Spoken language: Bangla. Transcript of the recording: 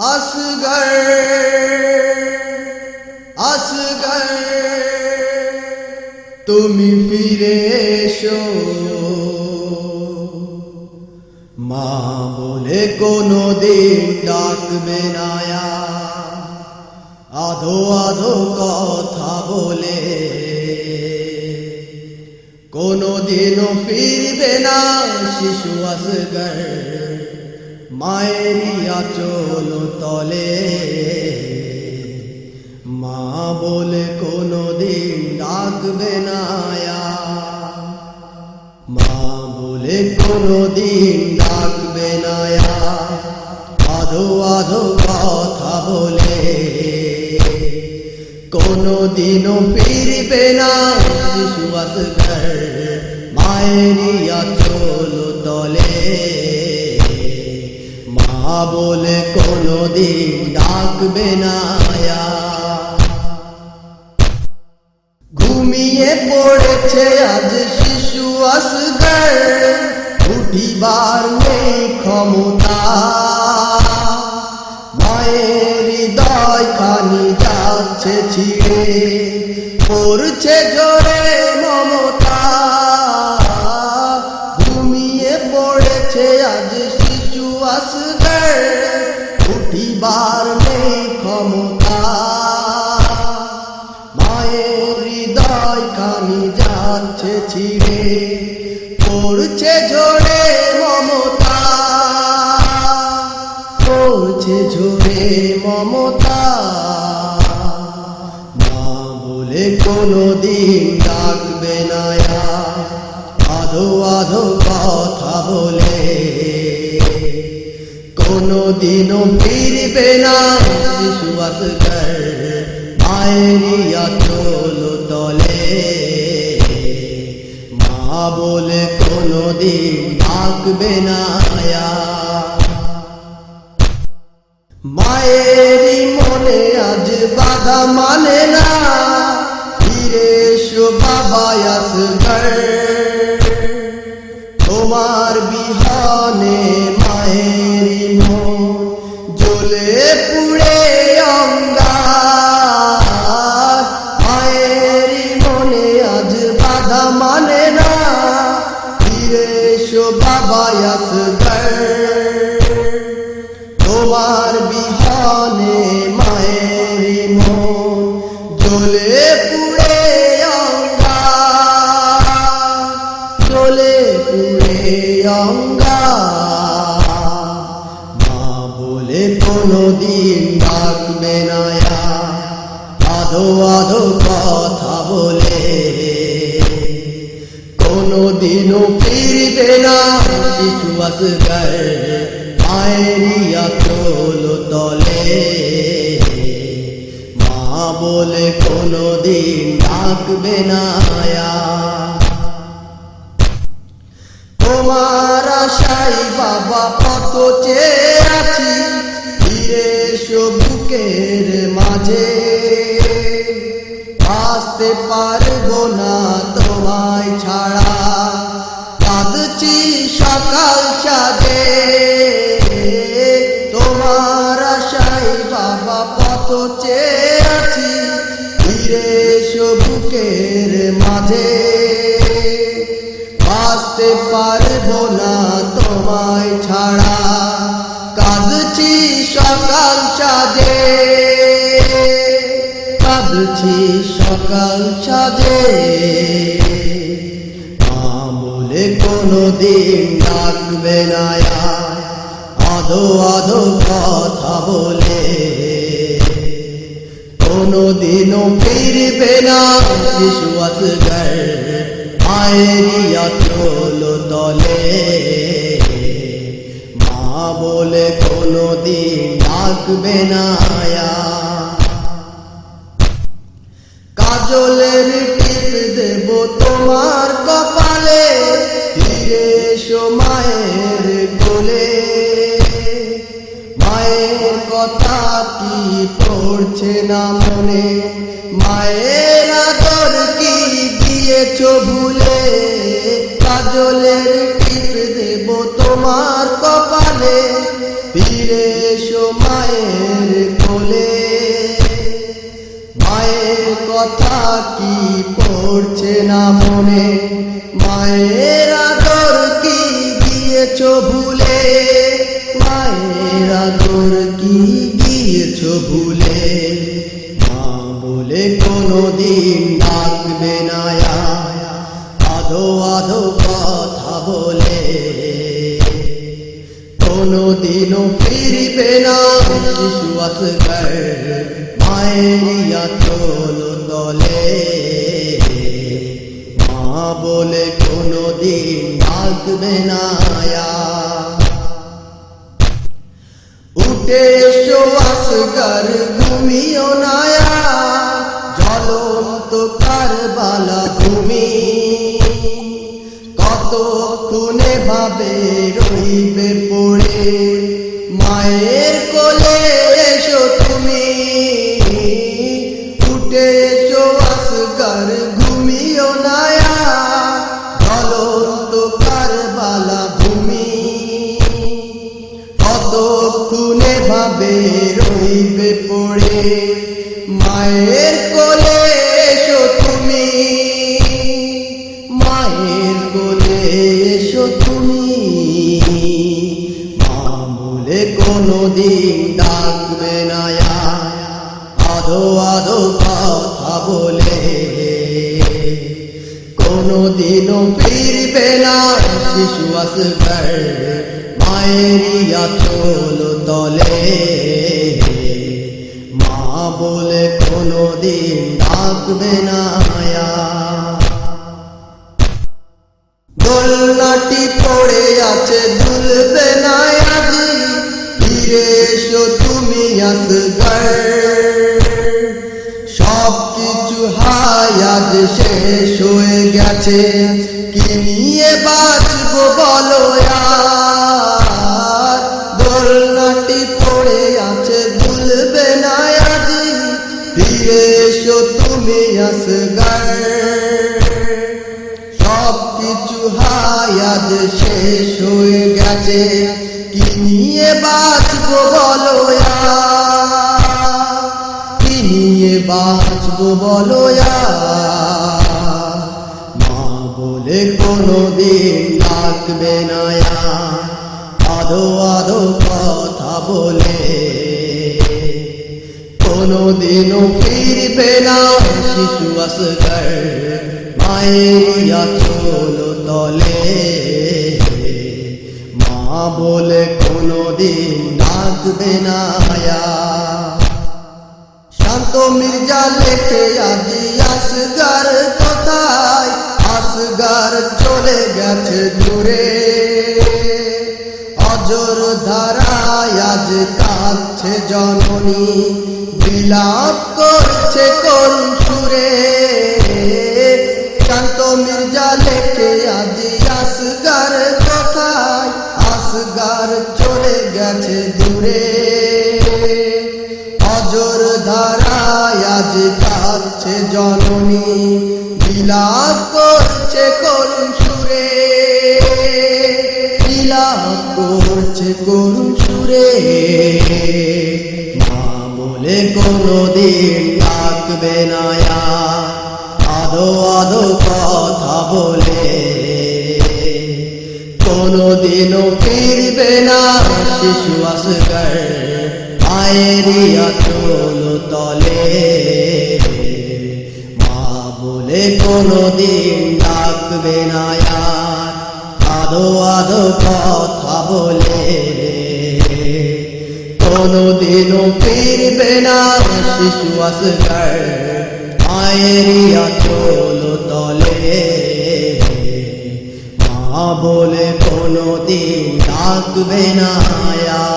আসগর আসগর তুমি ফিরে এসো। মা বলে কোনো দিন ডাকবে নায়া আধো আধো কথা বলে। কোনো দিনও ফিরবে না, শিশু আসগর। মায়েরই আচল তলে মা বলে কোনো দিন ডাকবে না। মা বলে কোনো দিন ডাকবে না। আধো আধো কথা বলে কোনো দিনও ফিরবে না শিশু আসগর মায়েরই আচল তলে বলে কোনো দিন ডাকবে না ঘুমিয়ে পড়েছে আজ শিশু আসগর, উঠিবার নেই ক্ষমতা। মায়ের হৃদয় খানি যাচ্ছে ছিঁড়ে, পড়ছে জোরে উঠিবার নেই ক্ষমতা মায়ের হৃদয় খানি যাচ্ছে ছিঁড়ে পড়ছে ঝরে মমতা। পড়ছে ঝরে মমতা। মা বলে কোনো দিন ডাকবে না আধো আধো কথা বলে। কোনো দিনও ফিরবে না। শিশু আসগর মায়েরই আচল তলে। মা বলে কোনো দিন ডাকবে না। মায়েরই মনে আজ বাধা মানে না। ফিরে বাবা আসগর তোমার বিহানে মায়েরই তোমার বিহানে মায়ের মন জ্বলে পুড়ে জ্বলে পুড়ে অঙ্গার মা বলে কোনো দিন ডাকবে না আধো আধো কথা বলে কোনো দিনও ফিরবে না। শিশু আসগর মায়েরই আচল তলে। মা বলে কোনো দিন ডাকবে না। তোমার আশাই বাবা কত চেয়ে আছি, ফিরে বুকের মাঝে। আসতে পারব না তোমায় ছাড়া কাঁদছি সকাল চাঁদে। তোমার আশাই বাবা কত চেয়ে আছি, ফিরে এসো মাঝে। আসতে পারব না তোমায় ছাড়া, কাঁদছি সকাল চাঁদে। কাঁদছি সকাল বলে কোনো দিন ডাকবে না। আধো আধো কথা বলে কোনো দিনও ফিরবে না আসগর মায়েরই আচল তলে মা বলে কোনো দিন ডাকবে না আর। কি পড়ছে না মনে। মায়ের আদর কি দিয়েছ ভুলে? কাজলের টিপ দেব তোমার কপালে। ফিরে এসো মায়ের কোলে। মায়ের কথা কি পড়ছে না মনে? মায়ের আদর কি গিয়েছ ভুলে? মায়ের আদর কি গিয়েছ ভুলে, মা বলে কোনো দিন ডাকবে না আধো আধো কথা বলে কোনো দিনও ফিরবে না। শিশু আসগর মায়েরিয়া মা বলে কোনো দিন ডাকবে না এসো আসগর ঘুমিও নায়া জ্বলন্ত কারবালা ভূমি। কত খুনে ভাবে রইবে পড়ে মায়ের কোলে রইবে পড়ে, মায়ের কোলে এসো তুমি। মায়ের কোলে এসো তুমি। মা বলে কোনো দিন ডাকবে না আধো আধো কথা বলে। কোনো দিনও ফিরবে না শিশু আসগর মায়েরিয়া চলো তলে। বলে কোনো দিন ডাকবে না দোলনাটি পড়ে আছে, দুলবে না ফিরে এসো তুমি আসগর। সব কিছু হায় শেষ হয়ে গেছে। কি নিয়ে বাঁচবো বলো আর? হয়ে কি নিয়ে বাঁচবো বলো? কি নিয়ে বাঁচবো বলো মা বলে কোনো দিন ডাকবে না আধো আধো কথা বলে। কোনো দিনও ফিরবে না শিশু আসগর মায়েরিয়া চোল তলে। মা বলে কোনো দিন ডাকবে না। শান্ত মির্জা লেখে আজি আসগার কোথায় আসগার চলে গেছে দূরে অজর ধারায় আজ কাঁদছে জননী, বিলাপ করছে করুণ সুরে কাঁদছে জননী, বিলাপ করছে করুণ সুরে। বিলাপ করছে করুণ সুরে। মা বলে কোনো দিন ডাকবে না আদো আদো কথা বলে। কোনো দিনও ফিরবে না শিশু আসগর মায়েরিয়া চোল তলে। বলে কোনো দিন ডাকবে না আর, আদো আদো কথা বলে। কোনো দিনও ফিরবে না শিশু আসগর মায়েরিয়া চোল তলে। মা বলে কোনো দিন ডাকবে না আর।